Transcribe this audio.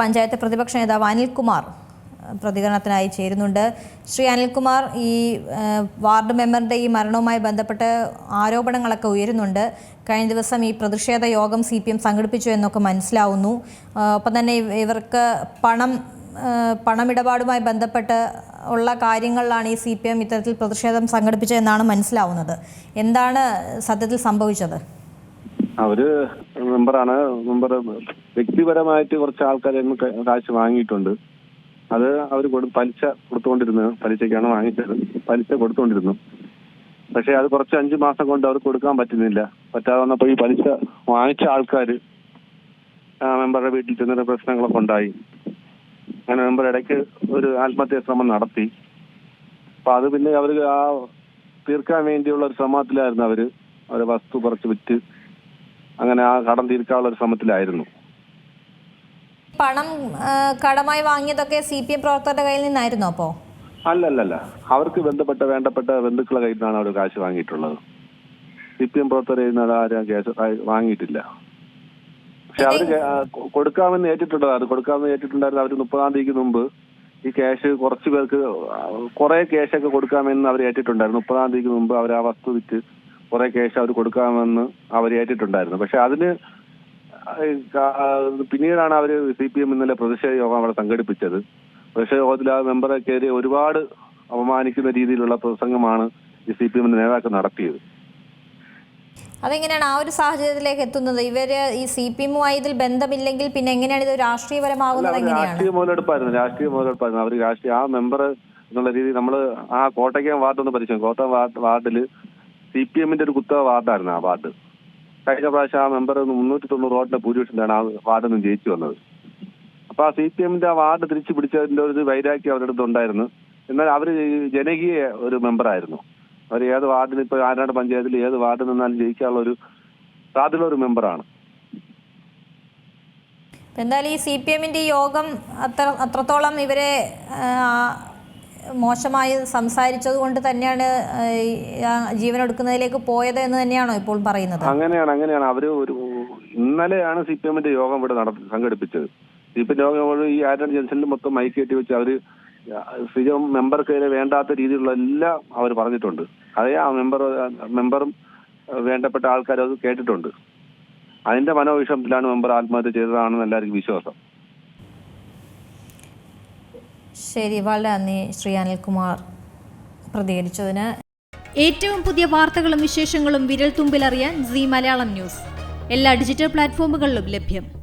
പഞ്ചായത്ത് പ്രതിപക്ഷ നേതാവ് അനിൽകുമാർ പ്രതികരണത്തിനായി ചേരുന്നുണ്ട്. ശ്രീ അനിൽകുമാർ ഈ വാർഡ് മെമ്പറുടെ ഈ മരണവുമായി ബന്ധപ്പെട്ട് ആരോപണങ്ങളൊക്കെ ഉയരുന്നുണ്ട്. കഴിഞ്ഞ ദിവസം ഈ പ്രതിഷേധ യോഗം സി സംഘടിപ്പിച്ചു എന്നൊക്കെ മനസ്സിലാവുന്നു. ഒപ്പം തന്നെ ഇവർക്ക് പണം പണമിടപാടുമായി ബന്ധപ്പെട്ട് ഉള്ള കാര്യങ്ങളിലാണ് ഈ സി പി എം ഇത്തരത്തിൽ പ്രതിഷേധം സംഘടിപ്പിച്ചതെന്നാണ് മനസ്സിലാവുന്നത്. എന്താണ് സത്യത്തിൽ സംഭവിച്ചത്? അവർ മെമ്പറാണ്. മെമ്പർ വ്യക്തിപരമായിട്ട് കുറച്ച് ആൾക്കാരെ കാശ് വാങ്ങിയിട്ടുണ്ട്. അത് അവർ പലിശ കൊടുത്തുകൊണ്ടിരുന്നു പലിശയ്ക്കാണ് വാങ്ങിച്ചത്. പലിശ കൊടുത്തുകൊണ്ടിരുന്നു പക്ഷെ അത് കുറച്ച് അഞ്ചു മാസം കൊണ്ട് അവർക്ക് കൊടുക്കാൻ പറ്റുന്നില്ല. പറ്റാതെ വന്നപ്പോൾ ഈ പലിശ വാങ്ങിച്ച ആൾക്കാർ മെമ്പറുടെ വീട്ടിൽ ചെന്നിട്ട് പ്രശ്നങ്ങളൊക്കെ ഉണ്ടായി. അങ്ങനെ മെമ്പർ ഇടയ്ക്ക് ഒരു ആത്മഹത്യാ ശ്രമം നടത്തി. അപ്പൊ അത് പിന്നെ അവർ ആ തീർക്കാൻ വേണ്ടിയുള്ള ഒരു ശ്രമത്തിലായിരുന്നു അവർ. അവരെ വസ്തു കുറച്ച് വിറ്റ് അങ്ങനെ ആ കടം തീർക്കാനുള്ള ഒരു ശ്രമത്തിലായിരുന്നു. പണം കടമായി വാങ്ങിയതൊക്കെ സി പി എം പ്രവർത്തകരുടെ കയ്യിൽ നിന്നായിരുന്നു അപ്പോ? അല്ലല്ലല്ല. അവർക്ക് ബന്ധപ്പെട്ട വേണ്ടപ്പെട്ട ബന്ധുക്കളെ കയ്യിൽ നിന്നാണ് അവർ കാശ് വാങ്ങിയിട്ടുള്ളത്. സി പി എം പ്രവർത്തകരെ ആരും കേസ് വാങ്ങിയിട്ടില്ല. പക്ഷെ അവർ കേ- ആ, കൊ- കൊടുക്കാമെന്ന് കൊടുക്കാമെന്ന് ഏറ്റിട്ടുണ്ടായിരുന്നു അവർ മുപ്പതാം തീയതിക്ക് മുമ്പ് ഈ ക്യാഷ് കുറച്ച് പേർക്ക് കുറെ ക്യാഷൊക്കെ കൊടുക്കാമെന്ന് അവർ ഏറ്റിട്ടുണ്ടായിരുന്നു. മുപ്പതാം തീയതിക്ക് മുമ്പ് അവർ ആ വസ്തു വിറ്റ് കുറെ ക്യാഷ് അവർ കൊടുക്കാമെന്ന് അവർ ഏറ്റിട്ടുണ്ടായിരുന്നു. പക്ഷെ അതിന് പിന്നീടാണ് അവർ സി പി എം ഇന്നലെ പ്രതിഷേധ യോഗം അവിടെ സംഘടിപ്പിച്ചത്. പ്രതിഷേധ യോഗത്തിൽ ആ മെമ്പറെ കയറി ഒരുപാട് അപമാനിക്കുന്ന രീതിയിലുള്ള പ്രസംഗമാണ് ഈ സി പി എമ്മിന്റെ നേതാക്കൾ നടത്തിയത്. അതെങ്ങനെയാണ് ആ ഒരു സാഹചര്യത്തിലേക്ക് എത്തുന്നത്? ഇവർ ഈ സി പി എമ്മുമായി ഇതിൽ ബന്ധമില്ലെങ്കിൽ പിന്നെ എങ്ങനെയാണ് ഇത് രാഷ്ട്രീയപരമാകുന്നത് രാഷ്ട്രീയ മുതലെടുപ്പായിരുന്നു. രാഷ്ട്രീയ മുതലെടുപ്പായിരുന്നു. അവർ രാഷ്ട്രീയ ആ മെമ്പർ എന്നുള്ള രീതി നമ്മൾ ആ കോട്ടയ്ക്കാൻ വാർഡ് ഒന്ന് പരിശോധിക്കും കോട്ടയം വാർഡ് വാർഡിൽ സി പി എമ്മിന്റെ ഒരു കുത്തക വാർഡായിരുന്നു ആ വാർഡ്. കഴിഞ്ഞ പ്രാവശ്യം ആ മെമ്പർ മുന്നൂറ്റി തൊണ്ണൂറ് വോട്ടിന്റെ ഭൂരിപക്ഷത്തിലാണ് ആ വാർഡിൽ നിന്ന് ജയിച്ചു വന്നത്. അപ്പൊ ആ സി പി എമ്മിന്റെ ആ വാർഡ് തിരിച്ചു പിടിച്ചതിന്റെ ഒരു വൈരാഗ്യം അവരുടെ അടുത്ത് ഉണ്ടായിരുന്നു. എന്നാൽ അവർ ജനകീയ ഒരു മെമ്പറായിരുന്നു അവർ ഏത് വാർഡിൽ ഇപ്പൊ ആരാട് പഞ്ചായത്തിൽ ഏത് വാർഡിൽ നിന്നാലും ജയിക്കാനുള്ള ഒരു സാധ്യത ഒരു മെമ്പറാണ് എന്തായാലും ഈ സി പി എമ്മിന്റെ യോഗം അത്ര അത്രത്തോളം ഇവരെ മോശമായി സംസാരിച്ചത് കൊണ്ട് തന്നെയാണ് ആ, പോയത് എന്ന് തന്നെയാണോ ഇപ്പോൾ പറയുന്നത്? അങ്ങനെയാണ് അങ്ങനെയാണ്. അവർ ഒരു ഇന്നലെയാണ് സി പി എമ്മിന്റെ യോഗം ഇവിടെ നടത്തി സംഘടിപ്പിച്ചത്. സി പി യോഗം ഈ ആന്റണി ജംഗ്ഷനിൽ മൊത്തം മൈക്ക് കെട്ടി വെച്ച് അവർ സ്ഥിരം മെമ്പർക്ക് വേണ്ടാത്ത രീതിയിലുള്ള എല്ലാം അവർ പറഞ്ഞിട്ടുണ്ട്. അതേ ആ മെമ്പർ മെമ്പറും വേണ്ടപ്പെട്ട ആൾക്കാരും അത് കേട്ടിട്ടുണ്ട്. അതിന്റെ മനോവിഷമത്തിലാണ് മെമ്പർ ആത്മഹത്യ ചെയ്തതാണെന്ന് എല്ലാവർക്കും വിശ്വാസം. ശരി വളരെ നന്ദി ശ്രീ അനിൽകുമാർ പ്രതികരിച്ചതിന്. ഏറ്റവും പുതിയ വാർത്തകളും വിശേഷങ്ങളും വിരൽ തുമ്പിലറിയാൻ സി മലയാളം ന്യൂസ്. എല്ലാ ഡിജിറ്റൽ പ്ലാറ്റ്ഫോമുകളിലും ലഭ്യം.